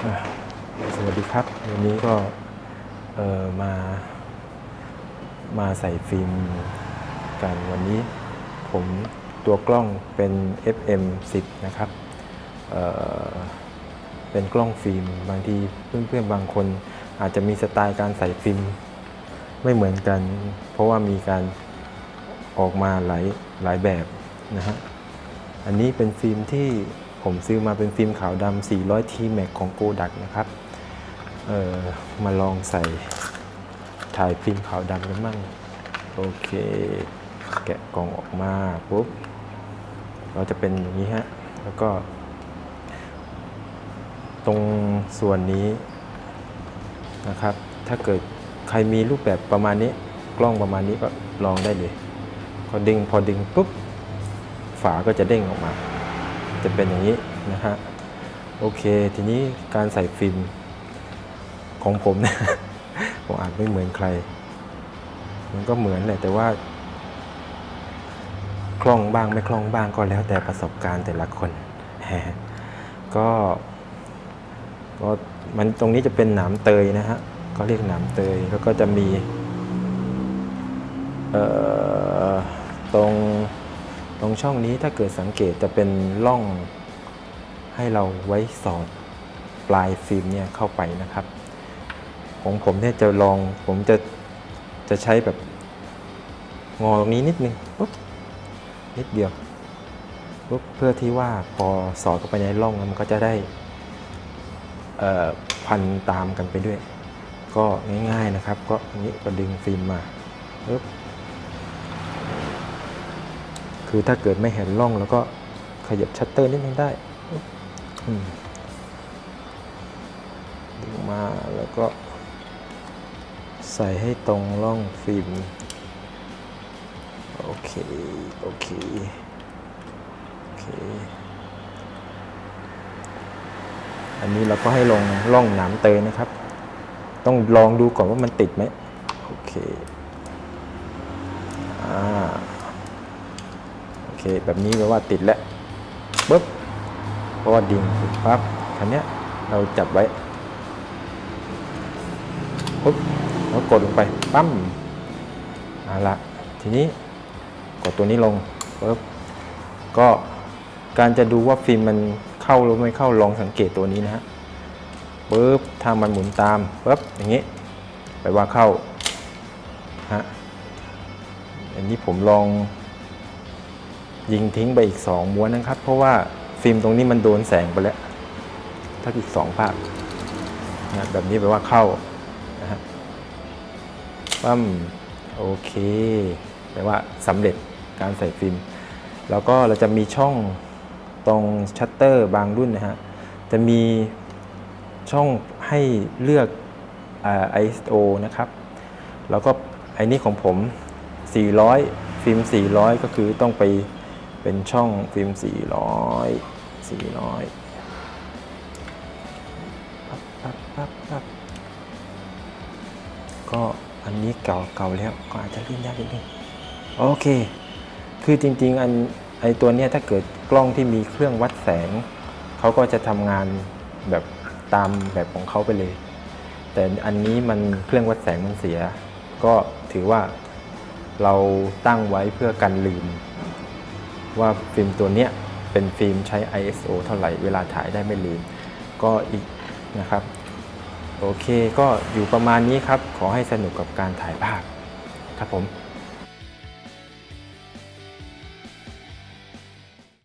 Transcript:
สวัสดีครับ วันนี้ก็เออมา มาใส่ฟิล์มกันวันนี้ผมตัวกล้องเป็น FM 10 นะครับเออเป็นกล้องฟิล์ม บางทีเพื่อนๆบางคนอาจจะมีสไตล์การใส่ฟิล์มไม่เหมือนกัน เพราะว่ามีการออกมาหลายหลายแบบนะฮะ อันนี้เป็นฟิล์มที่ ผมซื้อมาเป็นฟิล์มขาวดำ400 t max ของโกดักนะครับ เออมาลองใส่ถ่ายฟิล์มขาวดำกันมั่ง โอเค แกะกล่องออกมาปุ๊บ เราจะเป็นอย่างนี้ฮะ แล้วก็ ตรงส่วนนี้นะครับ ถ้าเกิดใครมีรูปแบบประมาณนี้ กล้องประมาณนี้ก็ลองได้เลยก็ดึงพอดึงปุ๊บ ฝาก็จะเด้งออกมา จะเป็นอย่างนี้นะฮะโอเค ทีนี้การใส่ฟิล์มของผมเนะผมอาจไม่เหมือนใคร มันก็เหมือนแหละแต่ว่า คล่องบ้างไม่คล่องบ้างก็แล้วแต่ประสบการณ์แต่ละคนก็ก็มันตรงนี้จะเป็นหนามเตยนะฮะก็เรียกหนามเตยแล้วก็จะมี เอ่อ ตรง ตรงช่องนี้ถ้าเกิดสังเกตจะเป็นร่องให้เราไว้สอดปลายฟิล์มเนี่ยเข้าไปนะครับ ของผมเนี่ยจะลองผมจะจะใช้แบบงอตรงนี้นิดนึงปุ๊บนิดเดียวปุ๊บเพื่อที่ว่าพอสอดเข้าไปในร่องแล้วมันก็จะได้เอ่อพันตามกันไปด้วย ก็ง่ายๆนะครับ ก็อันนี้ก็ดึงฟิล์มมาปุ๊บ คือถ้าเกิดไม่เห็นร่องแล้วก็ขยับชัตเตอร์นิดนึงได้ดึงมาแล้วก็ใส่ให้ตรงร่องฟิล์มโอเค โอเค โอเค อันนี้เราก็ให้ลงร่องหนามเตยนะครับ ต้องลองดูก่อนว่ามันติดไหมโอเค อ่า เค แบบนี้แปลว่าติดแล้วปุ๊บเพราะว่าดิ่งปั๊บคันนี้เราจับไว้ปุ๊บแล้วกดลงไปปั้มเอาละทีนี้กดตัวนี้ลงปุ๊บก็การจะดูว่าฟิล์มมันเข้าหรือไม่เข้าลองสังเกตตัวนี้นะฮะปุ๊บถ้ามันหมุนตามปุ๊บอย่างนี้แปลว่าเข้าฮะอันนี้ผมลอง ยิงทิ้งไปอีกสองม้วนนะครับ เพราะว่าฟิล์มตรงนี้มันโดนแสงไปแล้วถ้าอีกสองภาพนะแบบนี้แปลว่าเข้านะฮะปั้มโอเคแปลว่าสำเร็จการใส่ฟิล์ม แล้วก็เราจะมีช่องตรงชัตเตอร์บางรุ่นนะฮะจะมีช่องให้เลือกอ่า ISO นะครับ แล้วก็ไอ้นี่ของผม 400 ฟิล์ม 400 ก็คือต้องไป เป็นช่องฟิล์ม 400 400ปั๊บปั๊บปั๊บปั๊บก็อันนี้เก่าเก่าแล้วก็อาจจะเล่นยากนิดนึงโอเค คือจริงๆ อันไอตัวเนี้ยถ้าเกิดกล้องที่มีเครื่องวัดแสง เขาก็จะทำงานแบบตามแบบของเขาไปเลย แต่อันนี้มันเครื่องวัดแสงมันเสีย ก็ถือว่าเราตั้งไว้เพื่อกันลืม ว่าฟิล์มตัวเนี้ยเป็นฟิล์มใช้ ISO เท่าไหร่ เวลาถ่ายได้ไม่ลืม ก็อีกนะครับ โอเคก็อยู่ประมาณนี้ครับ ขอให้สนุกกับการถ่ายภาพครับผม